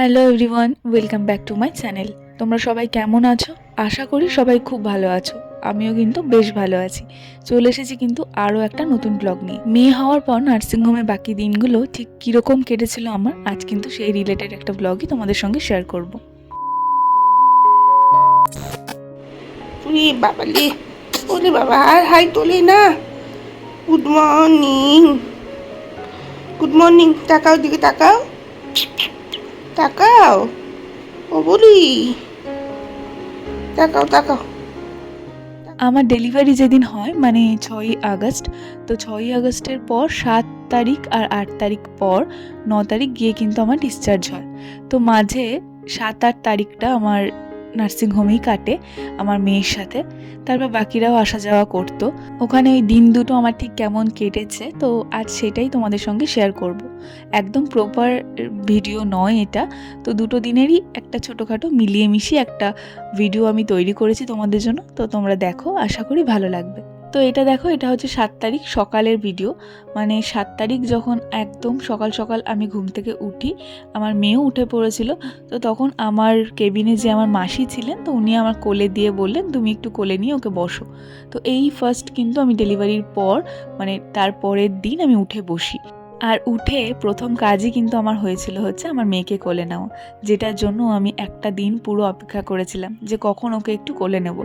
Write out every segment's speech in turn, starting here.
Hello everyone welcome back to my channel তোমরা সবাই কেমন আছো? আশা করি সবাই খুব ভালো আছো। আমিও কিন্তু বেশ ভালো আছি। চলে এসেছি কিন্তু আরও একটা নতুন ব্লগ নিয়ে। মেয়ে হওয়ার পর নার্সিংহোমে বাকি দিনগুলো ঠিক কীরকম কেটেছিল আমার, আজ কিন্তু সেই রিলেটেড একটা ব্লগই তোমাদের সঙ্গে শেয়ার করব। বাবা আর হাই না। গুড মর্নিং গুড মর্নিং তাকাও দিকে তাকাও। তাকাও। ও বলি। তাকাও তাকাও। আমার ডেলিভারি যেদিন হয় মানে ছয়ই আগস্ট, তো ছয়ই আগস্টের পর সাত তারিখ আর আট তারিখ পর ন তারিখ গিয়ে কিন্তু আমার ডিসচার্জ হয়। তো মাঝে সাত আট তারিখটা আমার নার্সিংহোমেই কাটে আমার মেয়ের সাথে। তারপর বাকিরাও আসা যাওয়া করতো। ওখানে ওই দিন দুটো আমার ঠিক কেমন কেটেছে, তো আজ সেটাই তোমাদের সঙ্গে শেয়ার করব। একদম প্রপার ভিডিও নয় এটা, তো দুটো দিনেরই একটা ছোটোখাটো মিলিয়ে মিশিয়ে একটা ভিডিও আমি তৈরি করেছি তোমাদের জন্য, তো তোমরা দেখো, আশা করি ভালো লাগবে। তো এটা দেখো, এটা হচ্ছে সাত তারিখ সকালের ভিডিও মানে সাত তারিখ যখন একদম সকাল সকাল আমি ঘুম থেকে উঠি, আমার মেয়েও উঠে পড়েছিল, তো তখন আমার কেবিনে যে আমার মাসি ছিলেন, তো উনি আমার কোলে দিয়ে বললেন, তুমি একটু কোলে নিয়ে ওকে বসো। তো এই ফার্স্ট কিন্তু আমি ডেলিভারির পর মানে তার পরের দিন আমি উঠে বসি। আর উঠে প্রথম কাজই কিন্তু আমার হয়েছিল হচ্ছে আমার মেয়েকে কোলে নেওয়া, যেটার জন্য আমি একটা দিন পুরো অপেক্ষা করেছিলাম যে কখন ওকে একটু কোলে নেব।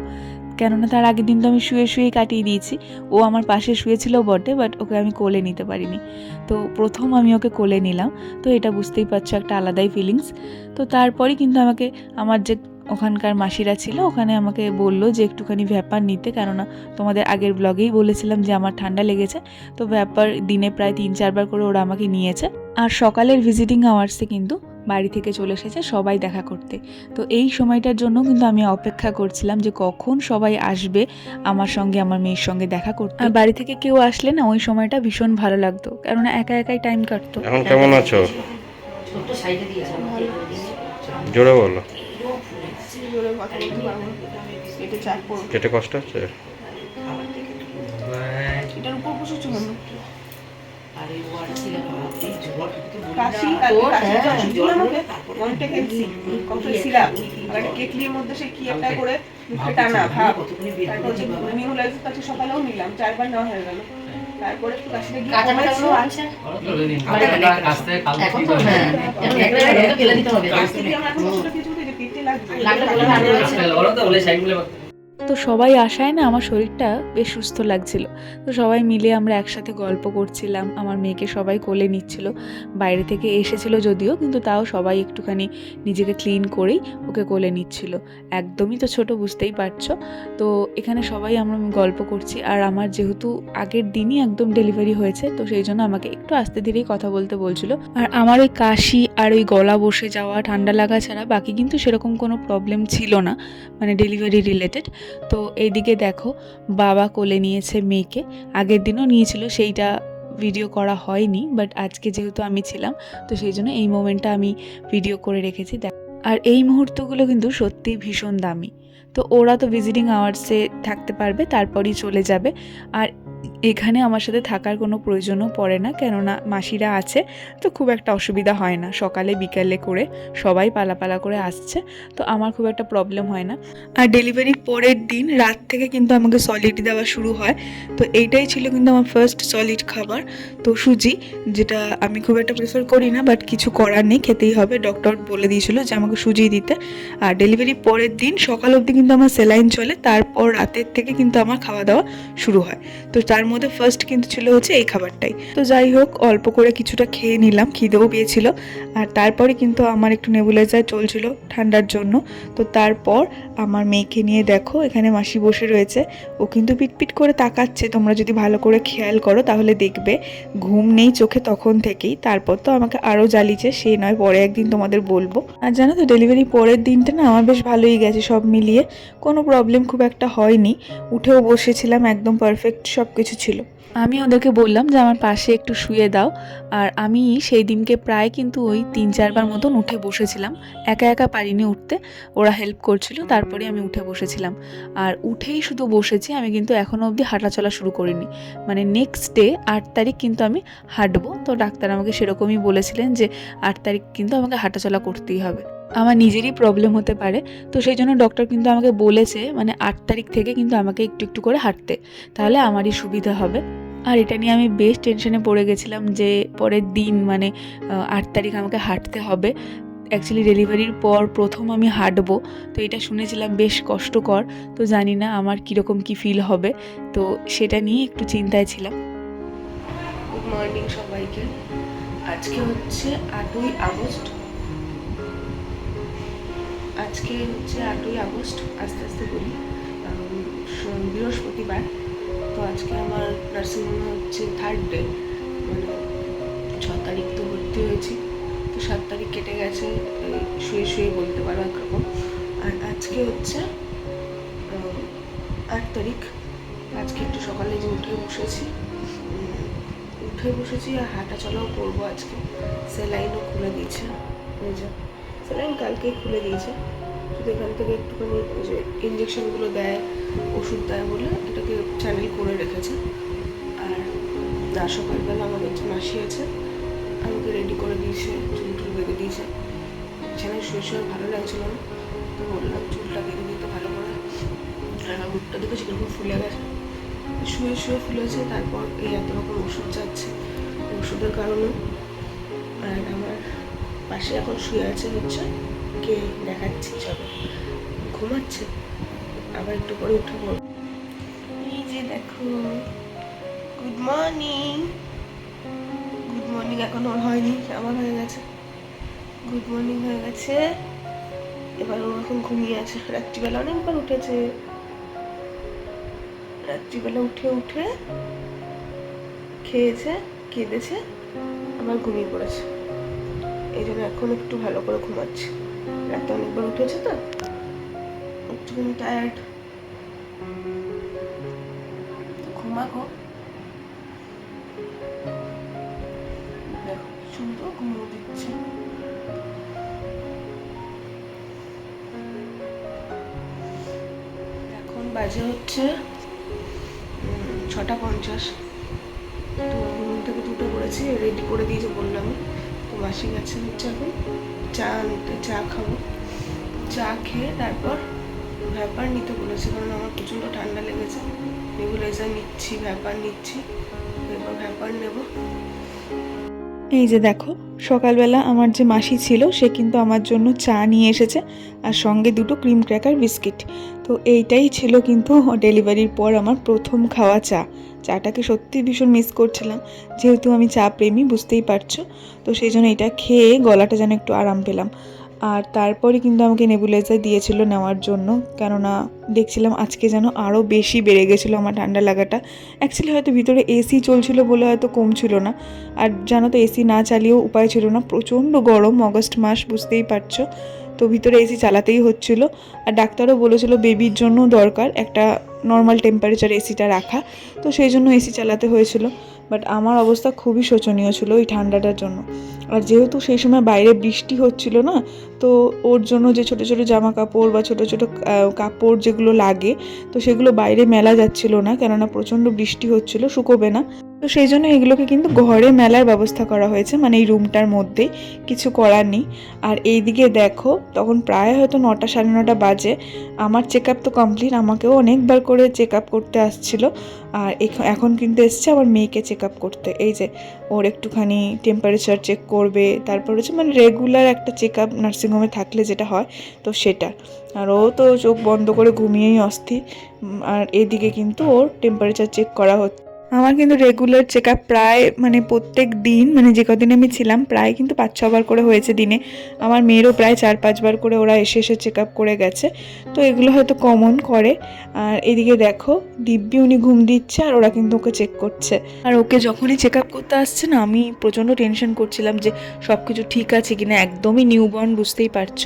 কেননা তার আগের দিন তো আমি শুয়ে শুয়ে কাটিয়ে দিয়েছি। ও আমার পাশে শুয়েছিল বটে বাট ওকে আমি কোলে নিতে পারিনি। তো প্রথম আমি ওকে কোলে নিলাম। তো এটা বুঝতেই পারছ একটা আলাদাই ফিলিংস তো তারপরেই কিন্তু আমাকে, আমার যে ওখানকার মাসিরা ছিল, ওখানে আমাকে বলল যে একটুখানি ভ্যাপার নিতে, কেননা তোমাদের আগের ব্লগেই বলেছিলাম যে আমার ঠান্ডা লেগেছে। তো ভ্যাপার দিনে প্রায় তিন চারবার করে ওরা আমাকে নিয়েছে। আর সকালের ভিজিটিং আওয়ার্সে কিন্তু বাড়ি থেকে চলে এসেছে সবাই দেখা করতে। তো এই সময়টার জন্য কিন্তু আমি অপেক্ষা করছিলাম যে কখন সবাই আসবে আমার সঙ্গে আমার মেয়ের সঙ্গে দেখা করতে। আর বাড়ি থেকে কেউ আসলে না ওই সময়টা ভীষণ ভালো লাগতো। কেননা একা একাই টাইম কাটতো। এখন কেমন আছো? জোরে বলো। কেটে কষ্ট হচ্ছে? মধ্যে সে কি একটা করে টানা ভাব। তারপর হচ্ছে নিউলাইজের কাছে সকালেও নিলাম চারবার নেওয়া হয়ে গেল। তারপরে একটু কাশিটা গিয়ে তো সবাই আসায় না আমার শরীরটা বেশ সুস্থ লাগছিল। তো সবাই মিলে আমরা একসাথে গল্প করছিলাম, আমার মেয়েকে সবাই কোলে নিচ্ছিল, বাইরে থেকে এসেছিল যদিও, কিন্তু তাও সবাই একটুখানি নিজেকে ক্লিন করেই ওকে কোলে নিচ্ছিল। একদমই তো ছোট, বুঝতেই পারছ। তো এখানে সবাই আমরা গল্প করছি, আর আমার যেহেতু আগের দিনই একদম ডেলিভারি হয়েছে, তো সেই জন্য আমাকে একটু আস্তে ধীরেই কথা বলতে বলছিল। আর আমার ওই কাশি আর ওই গলা বসে যাওয়া, ঠান্ডা লাগা ছাড়া বাকি কিন্তু সেরকম কোনো প্রবলেম ছিল না মানে ডেলিভারি রিলেটেড তো এদিকে দেখো, বাবা কোলে নিয়েছে মেয়েকে। আগের দিনও নিয়েছিল, সেইটা ভিডিও করা হয়নি বাট আজকে যেহেতু আমি ছিলাম, তো সেই জন্য এই মোমেন্টটা আমি ভিডিও করে রেখেছি। দেখ, আর এই মুহূর্তগুলো কিন্তু সত্যিই ভীষণ দামি। তো ওরা তো ভিজিটিং আওয়ার্সে থাকতে পারবে, তারপরই চলে যাবে। আর এখানে আমার সাথে থাকার কোনো প্রয়োজনও পড়ে না, কেননা মাসিরা আছে, তো খুব একটা অসুবিধা হয় না। সকালে, বিকালে করে সবাই পালাপালা করে আসছে, তো আমার খুব একটা প্রবলেম হয় না। আর ডেলিভারির পরের দিন, রাত থেকে কিন্তু আমাকে সলিড দেওয়া শুরু হয়, তো এইটাই ছিল কিন্তু আমার ফার্স্ট সলিড খাবার। তো সুজি, যেটা আমি খুব একটা প্রেফার করি না বাট কিছু করার নেই, খেতেই হবে। ডক্টর বলে দিয়েছিল যে আমাকে সুজি দিতে। আর ডেলিভারির পরের দিন, সকাল অবধি কিন্তু আমার সেলাইন চলে, তারপর রাতের থেকে কিন্তু আমার খাওয়া দাওয়া শুরু হয়। তো তার মধ্যে ফার্স্ট কিন্তু ছিল হচ্ছে এই খাবারটাই। তো যাই হোক, অল্প করে কিছুটা খেয়ে নিলাম, খিদেও পেয়েছিল। আর তারপরে কিন্তু আমার একটু নেবুলাইজার চলছিল ঠান্ডার জন্য। তো তারপর আমার মেয়েকে নিয়ে দেখো, এখানে মাসি বসে রয়েছে। ও কিন্তু পিটপিট করে তাকাচ্ছে। তোমরা যদি ভালো করে খেয়াল করো, তাহলে দেখবে ঘুম নেই চোখে তখন থেকেই। তারপর তো আমাকে আরও জ্বালিয়েছে, সে নয়, পরে একদিন তোমাদের বলব। আর জানো তো ডেলিভারি পরের দিনটা না আমার বেশ ভালোই গেছে সব মিলিয়ে। কোনো প্রবলেম খুব একটা হয়নি। উঠেও বসেছিলাম, একদম পারফেক্ট সব কিছু ছিল আমি ওদেরকে বললাম যে, আমার পাশে একটু শুয়ে দাও। আর আমি সেই দিনকে প্রায় কিন্তু ওই তিন চারবার মতন উঠে বসেছিলাম। একা একা পারিনি উঠতে। ওরা হেল্প করছিল তারপরে আমি উঠে বসেছিলাম। আর উঠেই শুধু বসেছি, আমি কিন্তু এখনও অবধি হাঁটাচলা শুরু করিনি। মানে নেক্সট ডে আট তারিখ কিন্তু আমি হাঁটবো। তো ডাক্তার আমাকে সেরকমই বলেছিলেন যে, আট তারিখ কিন্তু আমাকে হাঁটাচলা করতেই হবে। আমার নিজেরই প্রবলেম হতে পারে। তো সেই জন্য ডক্টর কিন্তু আমাকে বলেছে মানে আট তারিখ থেকে কিন্তু আমাকে একটু একটু করে হাঁটতে। তাহলে আমারই সুবিধা হবে। আর এটা নিয়ে আমি বেশ টেনশনে পড়ে গেছিলাম যে পরের দিন মানে আট তারিখ আমাকে হাঁটতে হবে। অ্যাকচুয়ালি ডেলিভারির পর প্রথম আমি হাঁটবো। তো এটা শুনেছিলাম বেশ কষ্টকর। তো জানি না আমার কীরকম কি ফিল হবে। তো সেটা নিয়ে একটু চিন্তায় ছিলাম। গুড মর্নিং সবাইকে। আজকে হচ্ছে আটই আগস্ট। আজকে হচ্ছে আটই আগস্ট, আস্তে আস্তে বলি বৃহস্পতিবার। তো আজকে আমার নার্সিংহোমে হচ্ছে থার্ড ডে মানে ছ তারিখ তো ভর্তি হয়েছি। তো সাত তারিখ কেটে গেছে শুয়ে শুয়ে বলতে পারো একরকম। আর আজকে হচ্ছে আট তারিখ। আজকে একটু সকালে যে উঠে বসেছি উঠে বসেছি আর হাঁটা চলাও করব আজকে। সেলাইনও খুলে দিয়েছে ওই যে। স্যালাইন কালকেই খুলে দিয়েছে। শুধু এখান থেকে একটুখানি যে ইঞ্জেকশনগুলো দেয়, ওষুধ দেয় বলে, এটাকে চ্যানেল করে রেখেছে। আর না সকালবেলা আমাদের যে মাসি আছে। আমাকে রেডি করে দিয়েছে, চুল টুল বেঁধে দিয়েছে। বিছানায় শুয়ে শুয়ে ভালো লাগছিল না। তো বললাম, চুলটা বেঁধে দিতে ভালো করে। আর আমার মুখটা দেখে সেরকম ফুলে গেছে। শুয়ে শুয়ে ফুলেছে, তারপর এই এত রকম ওষুধ যাচ্ছে। ওষুধের কারণে। আর আমার পাশে এখন শুয়ে আছে হচ্ছে। কে দেখাচ্ছি, চলো। ঘুমাচ্ছে। আবার একটু পরে উঠে পড়ব। এই যে দেখো গুড মর্নিং গুড মর্নিং এখন ওর হয়নি, আমার হয়ে গেছে। গুড মর্নিং হয়ে গেছে। এবার ও এখন ঘুমিয়ে আছে। রাত্রিবেলা অনেকবার উঠেছে। রাত্রিবেলা উঠে উঠে খেয়েছে, কেঁদেছে, আবার ঘুমিয়ে পড়েছে। এই জন্য এখন একটু ভালো করে ঘুমাচ্ছি। রাতে অনেকবার উঠেছে তো। একটুখানি টায়ার্ড ঘুমাকো। দেখো, সুন্দর ঘুমিয়ে দিচ্ছে। এখন বাজে হচ্ছে ছটা পঞ্চাশ। তো ঘুম থেকে দুটো করেছি রেডি করে দিয়েছে বললাম মাসি গেছে হচ্ছে চা আনতে চা খাব। চা খেয়ে তারপর ভ্যাপার নিতে বলেছে, কারণ আমার প্রচণ্ড ঠান্ডা লেগেছে। নেবুলাইজার নিচ্ছি ভ্যাপার নিচ্ছি, এরপর ভ্যাপার নেব। এই যে দেখো, সকালবেলা আমার যে মাসি ছিল, সে কিন্তু আমার জন্য চা নিয়ে এসেছে, আর সঙ্গে দুটো ক্রিম ক্র্যাকার বিস্কিট তো এইটাই ছিল কিন্তু ডেলিভারির পর আমার প্রথম খাওয়া চা। চাটাকে সত্যি ভীষণ মিস করছিলাম। যেহেতু আমি চা প্রেমী, বুঝতেই পারছ? তো সেই জন্য এটা খেয়ে গলাটা যেন একটু আরাম পেলাম। আর তারপরে কিন্তু আমাকে নেবুলাইজার দিয়েছিল নেওয়ার জন্য। কেননা দেখছিলাম আজকে যেন আরও বেশি বেড়ে গেছিল আমার ঠান্ডা লাগাটা। অ্যাকচুয়ালি হয়তো ভিতরে এসি চলছিল বলে হয়তো কমছিল না। আর জানো তো এসি না চালিয়েও উপায় ছিল না। প্রচণ্ড গরম অগস্ট মাস, বুঝতেই পারছ? তো ভিতরে এসি চালাতেই হচ্ছিল। আর ডাক্তারও বলেছিল বেবির জন্য দরকার একটা নর্মাল টেম্পারেচার এসিটা রাখা। তো সেই জন্য এসি চালাতে হয়েছিল। বাট আমার অবস্থা খুবই শোচনীয় ছিল ওই ঠান্ডাটার জন্য। আর যেহেতু সেই সময় বাইরে বৃষ্টি হচ্ছিল না, তো ওর জন্য যে ছোটো ছোটো জামা কাপড় বা ছোটো ছোটো কাপড় যেগুলো লাগে, তো সেগুলো বাইরে মেলা যাচ্ছিল না। কেননা প্রচণ্ড বৃষ্টি হচ্ছিল, শুকোবে না। তো সেই জন্য এগুলোকে কিন্তু ঘরে মেলার ব্যবস্থা করা হয়েছে মানে এই রুমটার মধ্যেই কিছু করার নেই। আর এইদিকে দেখো, তখন প্রায় হয়তো নটা সাড়ে নটা বাজে, আমার চেক আপ তো কমপ্লিট আমাকেও অনেকবার করে চেক আপ করতে আসছিল। আর এখ- এখন কিন্তু এসছে আমার মেয়েকে চেক আপ করতে। এই যে, ওর একটুখানি টেম্পারেচার চেক করবে, তারপর হচ্ছে মানে রেগুলার একটা চেক আপ নার্সিংহোমে থাকলে যেটা হয়, তো সেটা। আর ও তো চোখ বন্ধ করে ঘুমিয়েই অস্থির। আর এদিকে কিন্তু ওর টেম্পারেচার চেক করা হচ্ছে। আমার কিন্তু রেগুলার চেক আপ প্রায় মানে প্রত্যেক দিন মানে যে কদিন আমি ছিলাম, প্রায় কিন্তু পাঁচ, ছবার করে হয়েছে দিনে। আমার মেয়েরও প্রায় চার পাঁচবার করে ওরা এসে এসে চেক আপ করে গেছে। তো এগুলো হয়তো কমন করে। আর এদিকে দেখো, দিব্যি উনি ঘুম দিচ্ছে আর ওরা কিন্তু ওকে চেক করছে। আর ওকে যখনই চেক আপ করতে আসছে না, আমি প্রচণ্ড টেনশন করছিলাম যে সব কিছু ঠিক আছে কিনা, একদমই নিউবর্ন বুঝতেই পারছ।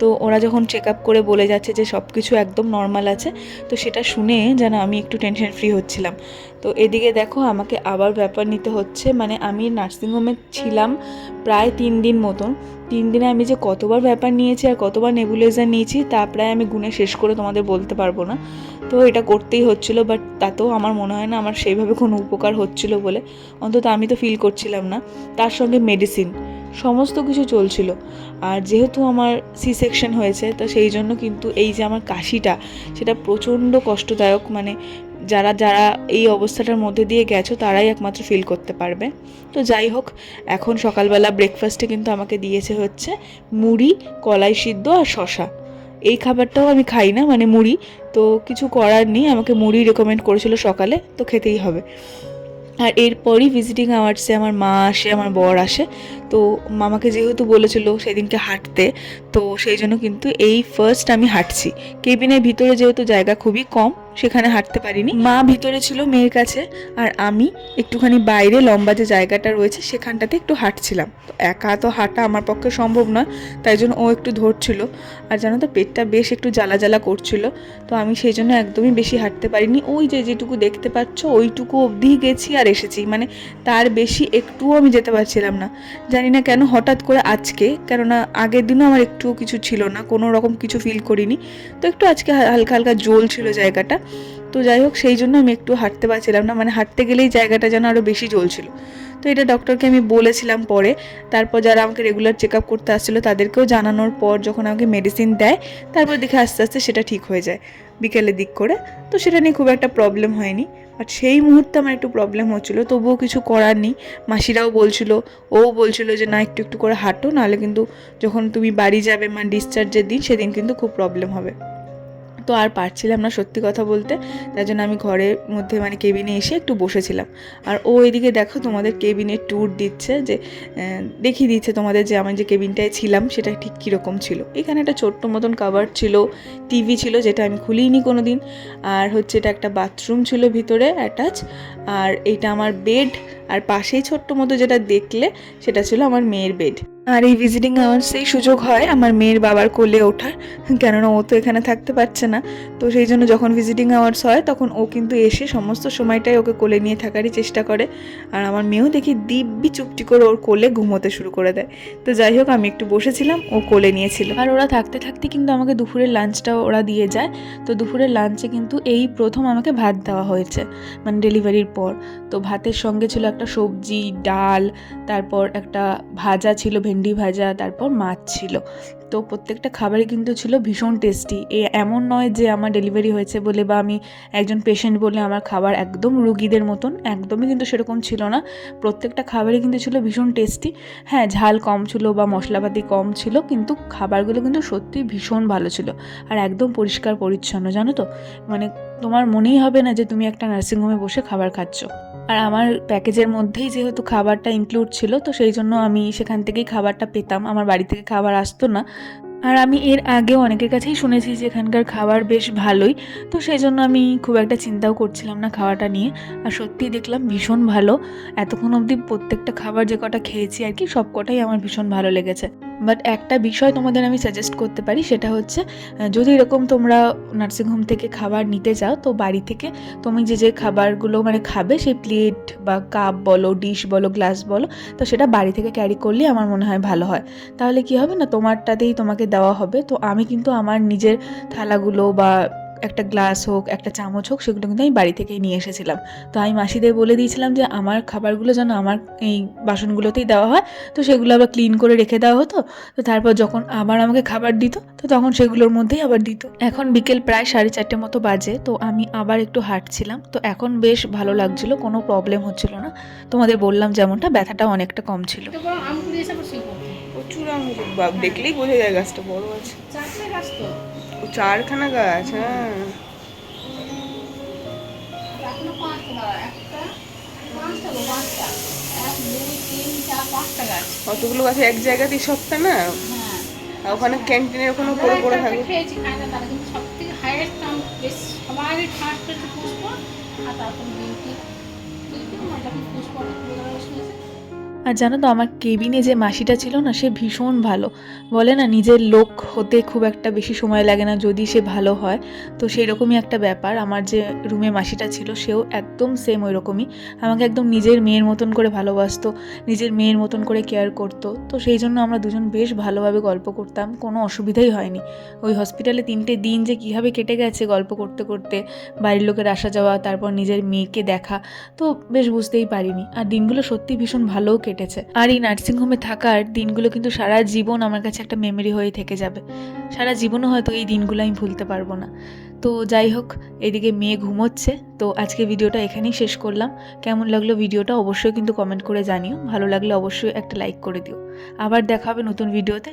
তো ওরা যখন চেক আপ করে বলে যাচ্ছে যে সব কিছু একদম নর্মাল আছে, তো সেটা শুনে যেন আমি একটু টেনশন ফ্রি হচ্ছিলাম। তো এদিকে দেখো আমাকে আবার ব্যাপার নিতে হচ্ছে মানে আমি নার্সিংহোমে ছিলাম প্রায় তিন দিন মতন। তিন দিনে আমি যে কতবার ব্যাপার নিয়েছি আর কতবার নেবুলাইজার নিয়েছি, তা প্রায় আমি গুনে শেষ করে তোমাদের বলতে পারব না। তো এটা করতেই হচ্ছিল বাট তাতেও আমার মনে হয় না আমার সেইভাবে কোনো উপকার হচ্ছিল বলে। অন্তত আমি তো ফিল করছিলাম না। তার সঙ্গে মেডিসিন সমস্ত কিছু চলছিল। আর যেহেতু আমার সি সেকশন হয়েছে, তো সেই জন্য কিন্তু এই যে আমার কাশিটা, সেটা প্রচণ্ড কষ্টদায়ক। মানে যারা যারা এই অবস্থাটার মধ্যে দিয়ে গেছো, তারাই একমাত্র ফিল করতে পারবে। তো যাই হোক, এখন সকালবেলা ব্রেকফাস্টে কিন্তু আমাকে দিয়েছে হচ্ছে মুড়ি, কলাই সিদ্ধ আর শশা এই খাবারটাও আমি খাই না মানে মুড়ি। তো কিছু করার নেই, আমাকে মুড়ি রেকমেন্ড করেছিল সকালে, তো খেতেই হবে। আর এরপরই ভিজিটিং আওয়ার্সে আমার মা আসে, আমার বর আসে। তো মামাকে যেহেতু বলেছিল সেদিনকে হাঁটতে, তো সেই জন্য কিন্তু এই ফার্স্ট আমি হাঁটছি। কেবিনের ভিতরে যেহেতু জায়গা খুবই কম সেখানে হাঁটতে পারিনি। মা ভিতরে ছিল মেয়ের কাছে, আর আমি একটুখানি বাইরে লম্বা যে জায়গাটা রয়েছে সেখানটাতে একটু হাঁটছিলাম। তো একা তো হাঁটা আমার পক্ষে সম্ভব নয়, তাই জন্য ও একটু ধরছিল। আর জানো তো, পেটটা বেশ একটু জ্বালা জ্বালা করছিল, তো আমি সেই জন্য একদমই বেশি হাঁটতে পারিনি। ওই যে যেটুকু দেখতে পাচ্ছ, ওইটুকু অবধি গেছি আর এসেছি। মানে তার বেশি একটুও আমি যেতে পারছিলাম না। জানি না কেন হঠাৎ করে আজকে, কেননা আগের দিনও আমার একটুও কিছু ছিল না, কোনো রকম কিছু ফিল করিনি। তো একটু আজকে হালকা হালকা জল ছিল জায়গাটা তো যাই হোক, সেই জন্য আমি একটু হাঁটতে পারছিলাম না। মানে হাঁটতে গেলেই জায়গাটা যেন আরও বেশি জ্বলছিল। তো এটা ডক্টরকে আমি বলেছিলাম পরে। তারপর যারা আমাকে রেগুলার চেক আপ করতে আসছিল, তাদেরকেও জানানোর পর যখন আমাকে মেডিসিন দেয়, তারপর দেখে আস্তে আস্তে সেটা ঠিক হয়ে যায় বিকেলের দিক করে। তো সেটা নিয়ে খুব একটা প্রবলেম হয়নি। বাট সেই মুহূর্তে আমার একটু প্রবলেম হচ্ছিল। তবুও কিছু করার নেই। মাসিরাও বলছিল ও বলছিল যে, না, একটু একটু করে হাঁটো। নাহলে কিন্তু যখন তুমি বাড়ি যাবে মানে ডিসচার্জের দিন, সেদিন কিন্তু খুব প্রবলেম হবে। তো আর পারছিলাম না সত্যি কথা বলতে। তার জন্য আমি ঘরের মধ্যে মানে কেবিনে এসে একটু বসেছিলাম। আর ও এদিকে দেখো তোমাদের কেবিনে ট্যুর দিচ্ছে যে দেখিয়ে দিচ্ছে তোমাদের যে আমি যে কেবিনটায় ছিলাম সেটা ঠিক কীরকম ছিল। এখানে একটা ছোট্ট মতন কাভার ছিল টিভি ছিল যেটা আমি খুলিনি কোনো দিন আর হচ্ছে এটা একটা বাথরুম ছিল ভিতরে অ্যাটাচ আর এটা আমার বেড আর পাশেই ছোট্ট মতো যেটা দেখলে সেটা ছিল আমার মেয়ের বেড আর এই ভিজিটিং আওয়ার্সেই সুযোগ হয় আমার মেয়ের বাবার কোলে ওঠার, কেননা ও তো এখানে থাকতে পারছে না। তো সেই জন্য যখন ভিজিটিং আওয়ার্স হয়, তখন ও কিন্তু এসে সমস্ত সময়টাই ওকে কোলে নিয়ে থাকারই চেষ্টা করে। আর আমার মেয়েও দেখি দিব্যি চুপটি করে ওর কোলে ঘুমোতে শুরু করে দেয়। তো যাই হোক, আমি একটু বসেছিলাম, ও কোলে নিয়েছিল। আর ওরা থাকতে থাকতে কিন্তু আমাকে দুপুরের লাঞ্চটাও ওরা দিয়ে যায়। তো দুপুরের লাঞ্চে কিন্তু এই প্রথম আমাকে ভাত দেওয়া হয়েছে। মানে ডেলিভারির পর তো ভাতের সঙ্গে ছিল একটা সবজি, ডাল, তারপর একটা ভাজা ছিল, ভেন্ডি ভাজা, তারপর মাছ ছিল। তো প্রত্যেকটা খাবারই কিন্তু ছিল ভীষণ টেস্টি এ এমন নয় যে আমার ডেলিভারি হয়েছে বলে বা আমি একজন পেশেন্ট বলে আমার খাবার একদম রুগীদের মতন, একদমই কিন্তু সেরকম ছিল না। প্রত্যেকটা খাবারই কিন্তু ছিল ভীষণ টেস্টি হ্যাঁ ঝাল কম ছিল বা মশলাপাতি কম ছিল, কিন্তু খাবারগুলো কিন্তু সত্যি ভীষণ ভালো ছিল আর একদম পরিষ্কার পরিচ্ছন্ন, জানো তো? মানে তোমার মনেই হবে না যে তুমি একটা নার্সিংহোমে বসে খাবার খাচ্ছ। আর আমার প্যাকেজের মধ্যেই যেহেতু খাবারটা ইনক্লুড ছিল, তো সেই জন্য আমি সেখান থেকেই খাবারটা পেতাম। আমার বাড়ি থেকে খাবার আসতো না। আর আমি এর আগেও অনেকের কাছেই শুনেছি যে এখানকার খাবার বেশ ভালোই, তো সেই জন্য আমি খুব একটা চিন্তাও করছিলাম না খাওয়াটা নিয়ে। আর সত্যিই দেখলাম ভীষণ ভালো। এতক্ষণ অবধি প্রত্যেকটা খাবার যে কটা খেয়েছি আর কি, সব কটাই আমার ভীষণ ভালো লেগেছে। বাট একটা বিষয় তোমাদের আমি সাজেস্ট করতে পারি, সেটা হচ্ছে যদি এরকম তোমরা নার্সিংহোম থেকে খাবার নিতে চাও তো বাড়ি থেকে তুমি যে যে খাবারগুলো মানে খাবে, সেই প্লেট বা কাপ বলো, ডিশ বলো, গ্লাস বলো, তো সেটা বাড়ি থেকে ক্যারি করলে আমার মনে হয় ভালো হয়। তাহলে কি হবে না, তোমারটাতেই তোমাকে দেওয়া হবে, তো আমি কিন্তু আমার নিজের থালাগুলো বা একটা গ্লাস হোক, একটা চামচ হোক, সেগুলো কিন্তু আমি বাড়ি থেকেই নিয়ে এসেছিলাম। তো আমি মাসিদের বলে দিয়েছিলাম যে, আমার খাবারগুলো যেন আমার এই বাসনগুলোতেই দেওয়া হয়। তো সেগুলো আবার ক্লিন করে রেখে দেওয়া হতো। তো তারপর যখন আবার আমাকে খাবার দিত, তো তখন সেগুলোর মধ্যেই আবার দিত। এখন বিকেল প্রায় সাড়ে চারটে মতো বাজে, তো আমি আবার একটু হাঁটছিলাম। তো এখন বেশ ভালো লাগছিল, কোনো প্রবলেম হচ্ছিল না। তোমাদের বললাম যেমনটা ব্যথাটা অনেকটা কম ছিল। দেখলেই বোঝা যায় গাছটা বড় আছে। চারখানা গাছ হ্যাঁ। পাঁচটা গাছ। এক জায়গাতেই সবটা না? হ্যাঁ। আর ওখানে ক্যান্টিনের ওখানে পড়ে পড়ে থেকে পুষ্প আর তারপর বিউটি বিউটি মজা পুষ্প অনেক পুরো শুনেছে আর জানো তো, আমার কেবিনে যে মাসিটা ছিল না, সে ভীষণ ভালো। বলে না, নিজের লোক হতে খুব একটা বেশি সময় লাগে না, যদি সে ভালো হয়। তো সেই রকমই একটা ব্যাপার, আমার যে রুমে মাসিটা ছিল, সেও একদম সেম ওই রকমই আমাকে একদম নিজের মেয়ের মতন করে ভালোবাসতো, নিজের মেয়ের মতন করে কেয়ার করতো। তো সেই জন্য আমরা দুজন বেশ ভালোভাবে গল্প করতাম, কোনো অসুবিধাই হয়নি। ওই হসপিটালে তিনটে দিন যে কীভাবে কেটে গেছে গল্প করতে করতে, বাড়ির লোকের আসা যাওয়া, তারপর নিজের মেয়েকে দেখা, তো বেশ বুঝতেই পারিনি। আর দিনগুলো সত্যি ভীষণ ভালোও কেটেছে। আর এই নার্সিংহোমে থাকার দিনগুলো কিন্তু সারা জীবন আমার কাছে একটা মেমরি হয়ে থেকে যাবে। সারা জীবনও হয়তো এই দিনগুলো আমি ভুলতে পারব না। তো যাই হোক, এদিকে মেয়ে ঘুমোচ্ছে। তো আজকে ভিডিওটা এখানেই শেষ করলাম। কেমন লাগল ভিডিওটা অবশ্যই কিন্তু কমেন্ট করে জানিও। ভালো লাগলে অবশ্যই একটা লাইক করে দিও। আবার দেখা হবে নতুন ভিডিওতে